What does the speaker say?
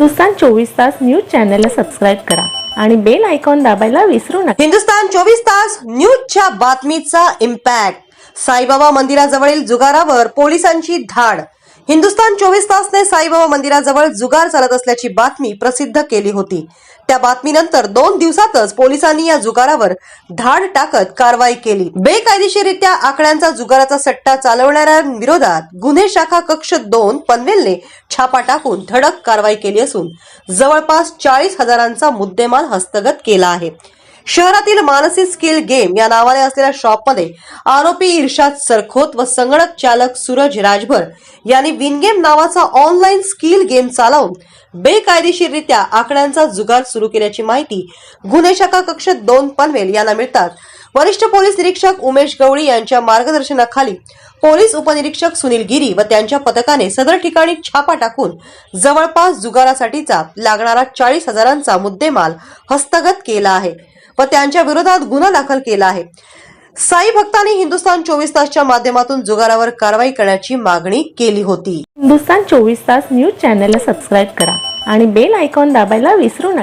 हिंदुस्तान चोवीस तास न्यूज चॅनलला सबस्क्राईब करा आणि बेल आयकॉन दाबायला विसरू नका. हिंदुस्तान चोवीस तास न्यूजच्या बातमीचा इम्पॅक्ट साईबाबा मंदिराजवळील जुगारावर पोलिसांची धाड. हिंदुस्तान चोवीस तासने साईबाबा मंदिराजवळ जुगार चालत असल्याची बातमी प्रसिद्ध केली होती. त्या बातमीनंतर दोन दिवसातच पोलिसांनी या जुगारावर धाड टाकत कारवाई केली. बेकायदेशीरित्या आकड्यांचा जुगाराचा सट्टा चालवणाऱ्यांविरोधात गुन्हे शाखा कक्ष दोन पनवेलने छापा टाकून धडक कारवाई केली असून जवळपास चाळीस हजारांचा मुद्देमाल हस्तगत केला आहे. शहरातील मानसी स्किल गेम या नावाने असलेल्या शॉपमध्ये आरोपी इर्शाद सरखोत व संगणक चालक सूरज राजभर यांनी विनगेम नावाचा ऑनलाईन स्किल गेम चालवून बेकायदेशीररित्या आकड्यांचा जुगार सुरू केल्याची माहिती गुन्हे शाखा कक्ष दोन पनवेल यांना मिळतात. वरिष्ठ पोलीस निरीक्षक उमेश गवळी यांच्या मार्गदर्शनाखाली पोलीस उपनिरीक्षक सुनील गिरी व त्यांच्या पथकाने सदर ठिकाणी छापा टाकून जवळपास जुगारासाठीचा लागणारा चाळीस हजारांचा मुद्देमाल हस्तगत केला आहे व त्यांच्या विरोधात गुन्हा दाखल केला आहे. साई भक्तांनी हिंदुस्थान चोवीस तासच्या माध्यमातून जुगारावर कारवाई करण्याची मागणी केली होती. हिंदुस्तान चोवीस तास न्यूज चॅनलला सबस्क्राईब करा आणि बेल आयकॉन दाबायला विसरू नका.